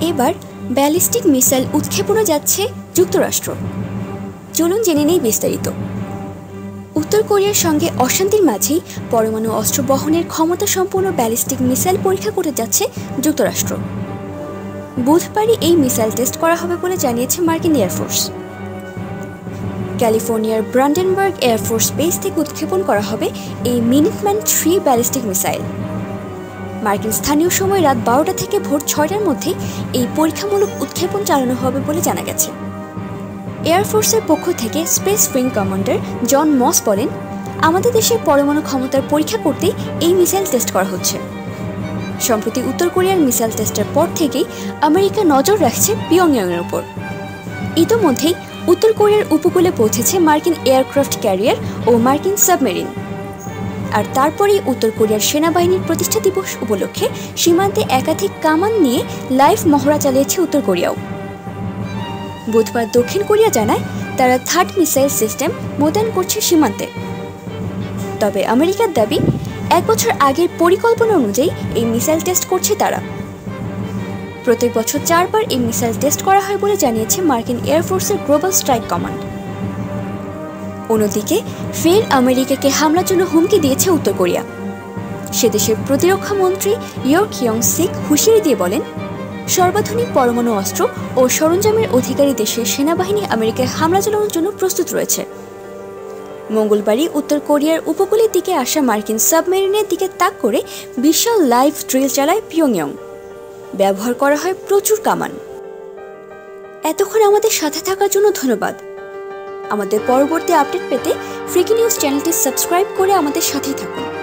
এবার ballistic missile উৎক্ষেপণে যাচ্ছে যুক্তরাষ্ট্র। চলুন জেনে নেই বিস্তারিত। উত্তর কোরিয়ার সঙ্গে অশান্তির মাঝেই পরমাণু অস্ত্র বহনের ক্ষমতা সম্পন্ন ব্যালিস্টিক মিসাইল পরীক্ষা করে যাচ্ছে যুক্তরাষ্ট্র। বুধবারই এই মিসাইল টেস্ট করা হবে বলে জানিয়েছে মার্কিন এয়ারফোর্স ক্যালিফোর্নিয়ার ব্রান্ডেনবার্গ এয়ারফোর্স বেস থেকে উৎক্ষেপণ করা হবে এই মিনিটম্যান থ্রি ব্যালিস্টিক মিসাইল। মার্কিন স্থানীয় সময় রাত বারোটা থেকে ভোর ছয়টার মধ্যে এই পরীক্ষামূলক উৎক্ষেপণ চালানো হবে বলে জানা গেছে। এয়ারফোর্সের পক্ষ থেকে space wing commander John Moss বলেন, আমাদের দেশের পরমাণু ক্ষমতার পরীক্ষা করতেই এই মিসাইল টেস্ট করা হচ্ছে। সম্প্রতি উত্তর কোরিয়ার মিসাইল টেস্টের পর থেকেই আমেরিকা নজর রাখছে পিয়ংইয়ংয়ের উপর। ইতোমধ্যেই উত্তর কোরিয়ার উপকূলে পৌঁছেছে মার্কিন এয়ারক্রাফট ক্যারিয়ার ও মার্কিন সাবমেরিন। আর তারপরেই উত্তর কোরিয়ার সেনাবাহিনীর প্রতিষ্ঠা দিবস উপলক্ষে সীমান্তে একাধিক কামান নিয়ে লাইভ মহড়া চালিয়েছে উত্তর কোরিয়াও। বুধবার দক্ষিণ কোরিয়া জানায়, তারা থার্ড মিসাইল সিস্টেম মোতায়েন করছে সীমান্তে। তবে আমেরিকার দাবি, এক বছর আগের পরিকল্পনা অনুযায়ী এই মিসাইল টেস্ট করছে তারা। প্রত্যেক বছর চারবার এই মিসাইল টেস্ট করা হয় বলে জানিয়েছে মার্কিন এয়ারফোর্সের গ্লোবাল স্ট্রাইক কমান্ড। অন্যদিকে, ফের আমেরিকাকে হামলার জন্য হুমকি দিয়েছে উত্তর কোরিয়া। সে দেশের প্রতিরক্ষা মন্ত্রী ইয়র্ক ইয়ং সিক হুঁশিয়ারি দিয়ে বলেন, সর্বাধুনিক পরমাণু অস্ত্র ও সরঞ্জামের অধিকারী দেশের সেনাবাহিনী আমেরিকায় হামলা চালানোর জন্য প্রস্তুত রয়েছে। মঙ্গলবারই উত্তর কোরিয়ার উপকূলের দিকে আসা মার্কিন সাবমেরিনের দিকে তাক করে বিশাল লাইভ ড্রিল চালায় পিয়ংইয়ং। ব্যবহার করা হয় প্রচুর কামান। এতক্ষণ আমাদের সাথে থাকার জন্য ধন্যবাদ। আমাদের পরবর্তী আপডেট পেতে ফ্রিকি নিউজ চ্যানেলটি সাবস্ক্রাইব করে আমাদের সাথেই থাকুন।